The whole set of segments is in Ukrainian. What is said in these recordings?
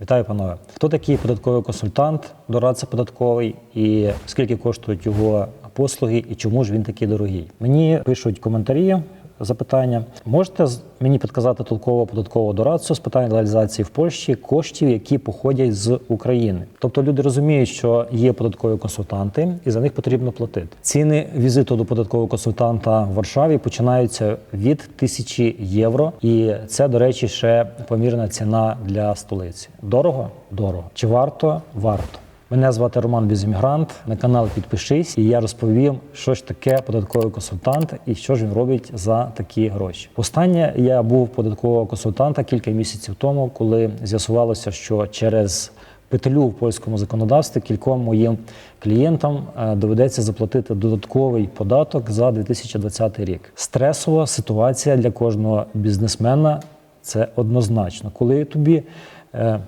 Вітаю, панове. Хто такий податковий консультант, дорадця податковий, і скільки коштують його послуги, і чому ж він такий дорогий? Мені пишуть коментарі. Запитання можете мені підказати толкового податкового дорадцю з питань реалізації в Польщі коштів, які походять з України? Тобто люди розуміють, що є податкові консультанти, і за них потрібно платити. Ціни візиту до податкового консультанта в Варшаві починаються від тисячі євро, і це, до речі, ще помірна ціна для столиці. Дорого? Дорого. Чи варто? Варто. Мене звати Роман Бізіммігрант. На канал підпишись, і я розповім, що ж таке податковий консультант і що ж він робить за такі гроші. Останнє я був податкового консультанта кілька місяців тому, коли з'ясувалося, що через петлю в польському законодавстві кільком моїм клієнтам е, доведеться заплатити додатковий податок за 2020 рік. Стресова ситуація для кожного бізнесмена. Це однозначно, коли тобі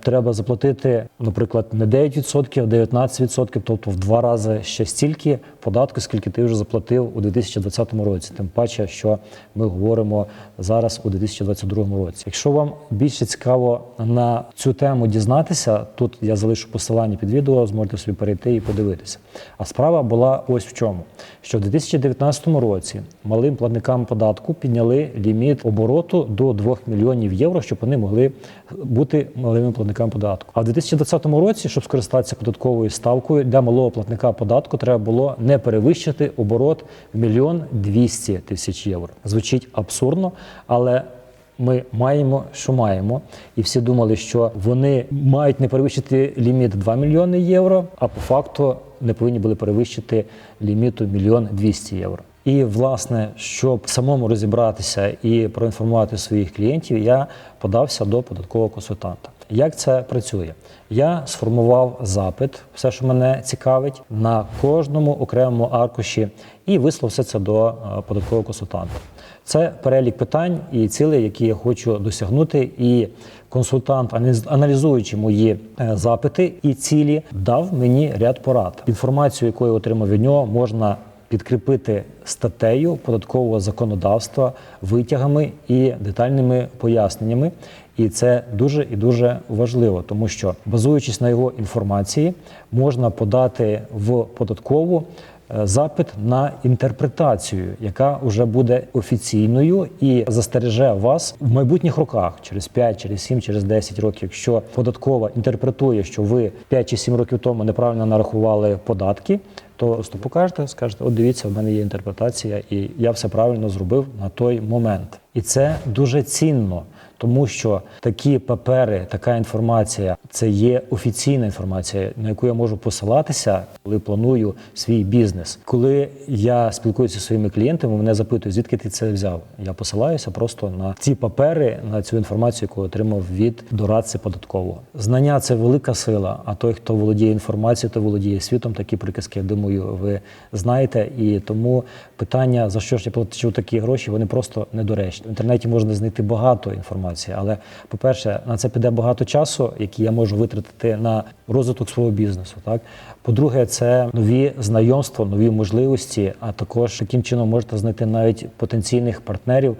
треба заплатити, наприклад, не 9%, а 19%, тобто в два рази ще стільки податку, скільки ти вже заплатив у 2020 році. Тим паче, що ми говоримо зараз у 2022 році. Якщо вам більше цікаво на цю тему дізнатися, тут я залишу посилання під відео, зможете собі перейти і подивитися. А справа була ось в чому: що в 2019 році малим платникам податку підняли ліміт обороту до 2 мільйонів євро, щоб вони могли бути малими платниками податку. А в 2020 році, щоб скористатися податковою ставкою, для малого платника податку треба було не перевищити оборот в мільйон 200 тисяч євро. Звучить абсурдно, але ми маємо, що маємо, і всі думали, що вони мають не перевищити ліміт 2 мільйони євро, а по факту не повинні були перевищити ліміту мільйон 200 євро. І власне, щоб самому розібратися і проінформувати своїх клієнтів, я подався до податкового консультанта. Як це працює? Я сформував запит, все, що мене цікавить, на кожному окремому аркуші, і вислав все це до е, податкового консультанта. Це перелік питань і цілей, які я хочу досягнути. І консультант, аналізуючи мої е, запити і цілі, дав мені ряд порад. Інформацію, яку я отримав від нього, можна підкріпити статтею податкового законодавства, витягами і детальними поясненнями. І це дуже і дуже важливо, тому що базуючись на його інформації, можна подати в податкову запит на інтерпретацію, яка вже буде офіційною і застереже вас в майбутніх роках, через 5, через 7, через 10 років. Якщо податкова інтерпретує, що ви 5 чи 7 років тому неправильно нарахували податки, то просто покажете, скажете, от дивіться, в мене є інтерпретація, і я все правильно зробив на той момент. І це дуже цінно, тому що такі папери, така інформація це є офіційна інформація, на яку я можу посилатися, коли планую свій бізнес. Коли я спілкуюся зі своїми клієнтами, мене запитують, звідки ти це взяв. Я посилаюся просто на ці папери, на цю інформацію, яку отримав від дорадці податкового. Знання це велика сила. А той, хто володіє інформацією, то володіє світом. Такі приказки, я думаю, ви знаєте. І тому питання за що ж я плачу такі гроші, вони просто недоречні. В інтернеті можна знайти багато інформації, але по-перше, на це піде багато часу, який я можу витратити на розвиток свого бізнесу. Так по-друге, це нові знайомства, нові можливості. А також таким чином можете знайти навіть потенційних партнерів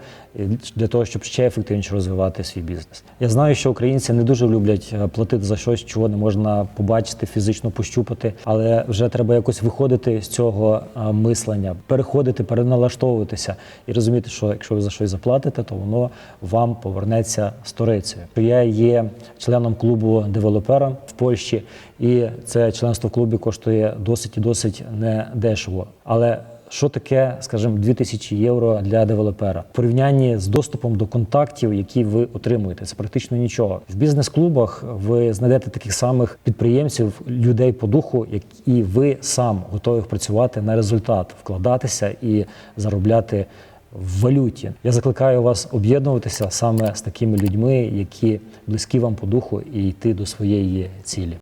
для того, щоб ще ефективніше розвивати свій бізнес. Я знаю, що українці не дуже люблять е, платити за щось, чого не можна побачити, фізично пощупати, але вже треба якось виходити з цього е, мислення, переходити, переналаштовуватися і розуміти, що якщо ви за щось заплатите, то воно вам повернеться сторицею. Я є членом клубу девелопера в Польщі, і це членство в клубі коштує досить і досить недешево. Але що таке, скажімо, 2000 євро для девелопера в порівнянні з доступом до контактів, які ви отримуєте? Це практично нічого. В бізнес-клубах ви знайдете таких самих підприємців, людей по духу, як і ви сам готові працювати на результат, вкладатися і заробляти в валюті. Я закликаю вас об'єднуватися саме з такими людьми, які близькі вам по духу, і йти до своєї цілі.